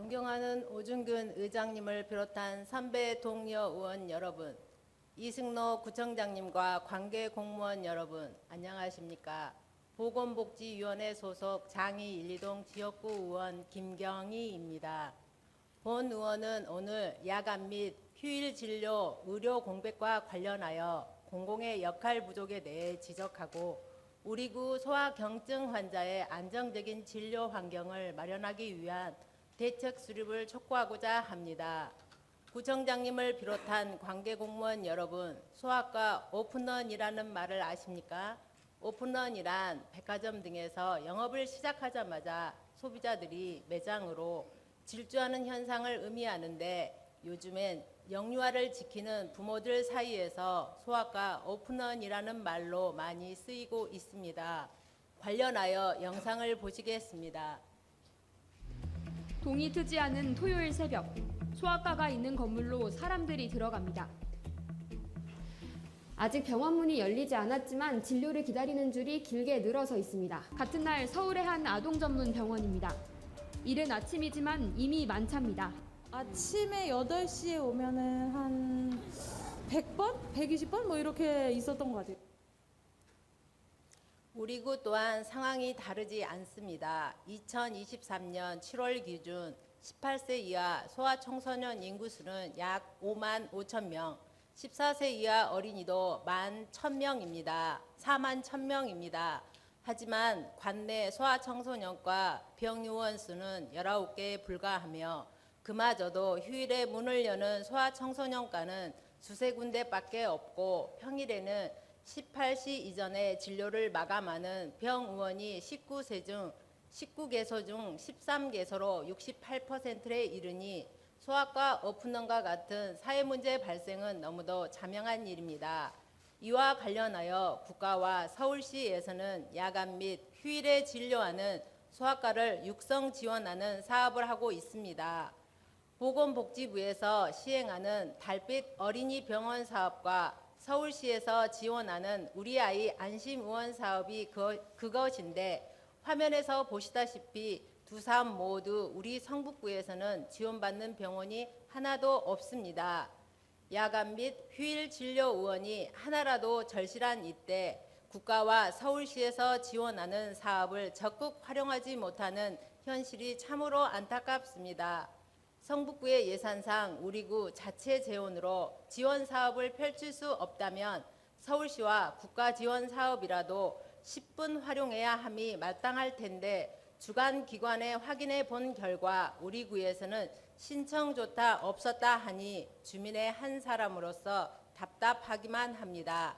존경하는 오준근 의장님을 비롯한 선배 동료 의원 여러분, 이승로 구청장님과 관계 공무원 여러분, 안녕하십니까? 보건복지위원회 소속 1, 2동 지역구 의원 김경희입니다. 본 의원은 오늘 야간 및 휴일 진료 의료 공백과 관련하여 공공의 역할 부족에 대해 지적하고 우리 구 소아경증 환자의 안정적인 진료 환경을 마련하기 위한 대책 수립을 촉구하고자 합니다. 구청장님을 비롯한 관계 공무원 여러분, 소아과 오픈런이라는 말을 아십니까? 오픈런이란 백화점 등에서 영업을 시작하자마자 소비자들이 매장으로 질주하는 현상을 의미하는데 요즘엔 영유아를 지키는 부모들 사이에서 소아과 오픈런이라는 말로 많이 쓰이고 있습니다. 관련하여 영상을 보시겠습니다. 동이 트지 않은 토요일 새벽 소아과가 있는 건물로 사람들이 들어갑니다. 아직 병원 문이 열리지 않았지만 진료를 기다리는 줄이 길게 늘어서 있습니다. 같은 날 서울의 한 아동 전문 병원입니다. 이른 아침이지만 이미 만차입니다. 아침에 8시에 오면은 한 100번? 120번? 뭐 이렇게 있었던 것 같아요. 우리 구 또한 상황이 다르지 않습니다. 2023년 7월 기준 18세 이하 소아 청소년 인구수는 약 5만 5천 명, 14세 이하 어린이도 1만 1,000명입니다. 4만 1,000명입니다. 하지만 관내 소아 청소년과 병의원 수는 19개에 불과하며 그마저도 휴일에 문을 여는 소아 청소년과는 두세 군데밖에 없고 평일에는 18시 이전에 진료를 마감하는 병의원이 19세 중 19개소 중 13개소로 68%에 이르니 소아과 오픈런과 같은 사회 문제 발생은 너무도 자명한 일입니다. 이와 관련하여 국가와 서울시에서는 야간 및 휴일에 진료하는 소아과를 육성 지원하는 사업을 하고 있습니다. 보건복지부에서 시행하는 달빛 어린이 병원 사업과 서울시에서 지원하는 우리 아이 안심 의원 사업이 그, 그것인데 화면에서 보시다시피 두 사업 모두 우리 성북구에서는 지원받는 병원이 하나도 없습니다. 야간 및 휴일 진료 의원이 하나라도 절실한 이때 국가와 서울시에서 지원하는 사업을 적극 활용하지 못하는 현실이 참으로 안타깝습니다. 성북구의 예산상 우리 구 자체 재원으로 지원 사업을 펼칠 수 없다면 서울시와 국가 지원 사업이라도 10분 활용해야 함이 마땅할 텐데 주간 기관에 확인해 본 결과 우리 구에서는 신청조차 없었다 하니 주민의 한 사람으로서 답답하기만 합니다.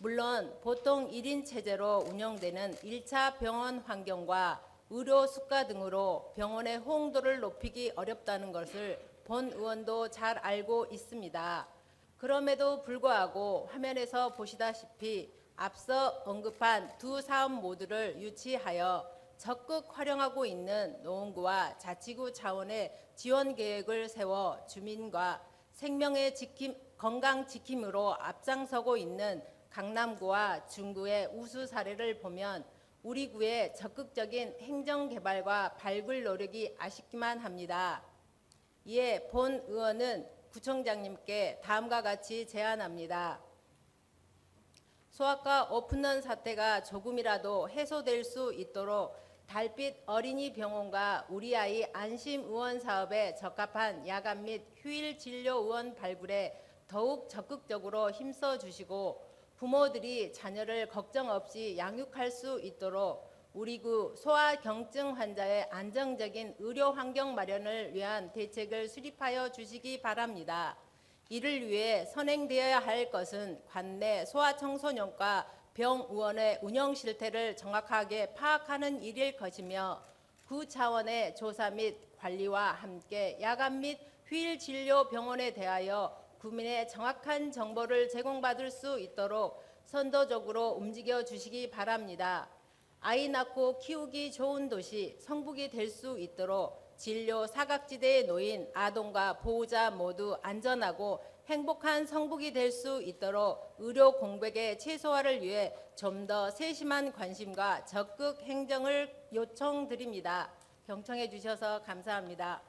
물론 보통 1인 체제로 운영되는 1차 병원 환경과 의료 수가 등으로 병원의 호응도를 높이기 어렵다는 것을 본 의원도 잘 알고 있습니다. 그럼에도 불구하고 화면에서 보시다시피 앞서 언급한 두 사업 모두를 유치하여 적극 활용하고 있는 노원구와 자치구 차원의 지원 계획을 세워 주민과 생명의 지킴, 건강 지킴으로 앞장서고 있는 강남구와 중구의 우수 사례를 보면 우리 구의 적극적인 행정 개발과 발굴 노력이 아쉽기만 합니다. 이에 본 의원은 구청장님께 다음과 같이 제안합니다. 소아과 오픈런 사태가 조금이라도 해소될 수 있도록 달빛 어린이 병원과 우리 아이 안심 의원 사업에 적합한 야간 및 휴일 진료 의원 발굴에 더욱 적극적으로 힘써 주시고 부모들이 자녀를 걱정 없이 양육할 수 있도록 우리 구 소아경증 환자의 안정적인 의료 환경 마련을 위한 대책을 수립하여 주시기 바랍니다. 이를 위해 선행되어야 할 것은 관내 소아청소년과 병의원의 운영 실태를 정확하게 파악하는 일일 것이며 구 차원의 조사 및 관리와 함께 야간 및 휴일 진료 병원에 대하여 국민의 정확한 정보를 제공받을 수 있도록 선도적으로 움직여 주시기 바랍니다. 아이 낳고 키우기 좋은 도시 성북이 될 수 있도록 진료 사각지대에 놓인 아동과 보호자 모두 안전하고 행복한 성북이 될 수 있도록 의료 공백의 최소화를 위해 좀 더 세심한 관심과 적극 행정을 요청드립니다. 경청해 주셔서 감사합니다.